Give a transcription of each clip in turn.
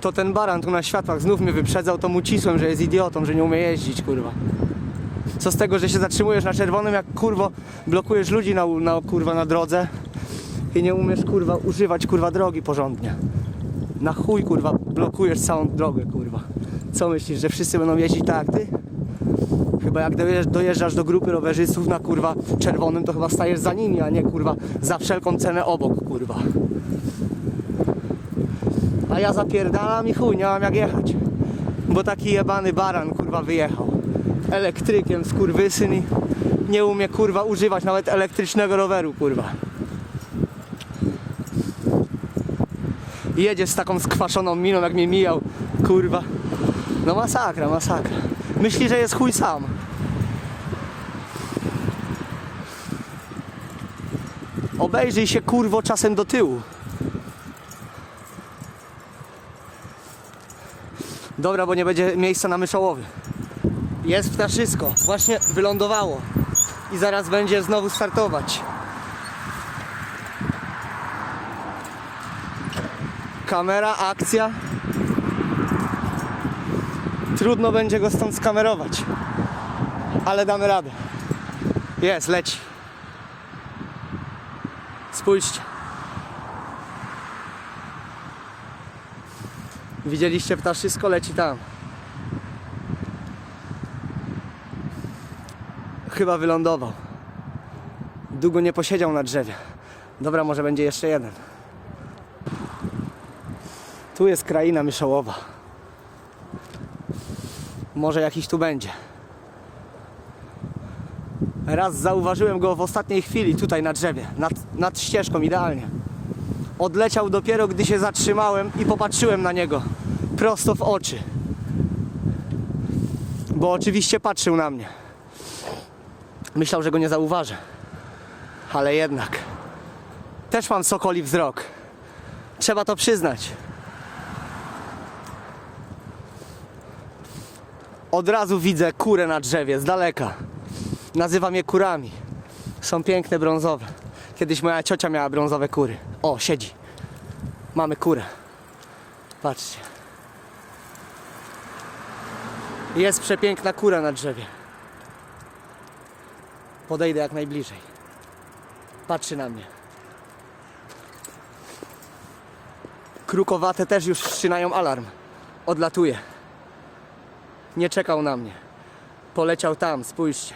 to ten baran tu na światłach znów mnie wyprzedzał, to mu cisłem, że jest idiotą, że nie umie jeździć, kurwa. Co z tego, że się zatrzymujesz na czerwonym, jak kurwo blokujesz ludzi na, na kurwa na drodze i nie umiesz kurwa używać kurwa drogi porządnie. Na chuj kurwa blokujesz całą drogę kurwa. Co myślisz, że wszyscy będą jeździć tak jak ty? Chyba jak dojeżdż- dojeżdżasz do grupy rowerzystów na kurwa czerwonym, to chyba stajesz za nimi, a nie kurwa za wszelką cenę obok kurwa. A ja zapierdalam i chuj, nie mam jak jechać. Bo taki jebany baran kurwa wyjechał. Elektrykiem skurwysyn i nie umie kurwa używać nawet elektrycznego roweru kurwa. Jedzie z taką skwaszoną miną jak mnie mijał kurwa. No masakra, masakra. Myśli, że jest chuj sam. Obejrzyj się kurwo czasem do tyłu. Dobra, bo nie będzie miejsca na myszołowy. Jest ptaszysko. Właśnie wylądowało. I zaraz będzie znowu startować. Kamera, akcja. Trudno będzie go stąd skamerować. Ale damy radę. Jest, leci. Spójrzcie. Widzieliście ptaszysko? Leci tam. Chyba wylądował. Długo nie posiedział na drzewie. Dobra, może będzie jeszcze jeden. Tu jest kraina myszołowa. Może jakiś tu będzie. Raz zauważyłem go w ostatniej chwili tutaj na drzewie, nad, nad ścieżką idealnie. Odleciał dopiero, gdy się zatrzymałem i popatrzyłem na niego prosto w oczy. Bo oczywiście patrzył na mnie. Myślał, że go nie zauważę. Ale jednak. Też mam sokoli wzrok. Trzeba to przyznać. Od razu widzę kurę na drzewie, z daleka. Nazywam je kurami. Są piękne, brązowe. Kiedyś moja ciocia miała brązowe kury. O, siedzi. Mamy kurę. Patrzcie. Jest przepiękna kura na drzewie. Podejdę jak najbliżej. Patrzy na mnie. Krukowate też już wszczynają alarm. Odlatuje. Nie czekał na mnie. Poleciał tam, spójrzcie.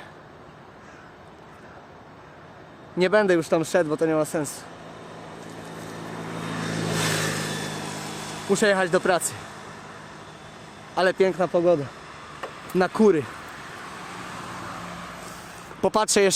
Nie będę już tam szedł, bo to nie ma sensu. Muszę jechać do pracy. Ale piękna pogoda. Na kury. Popatrzę jeszcze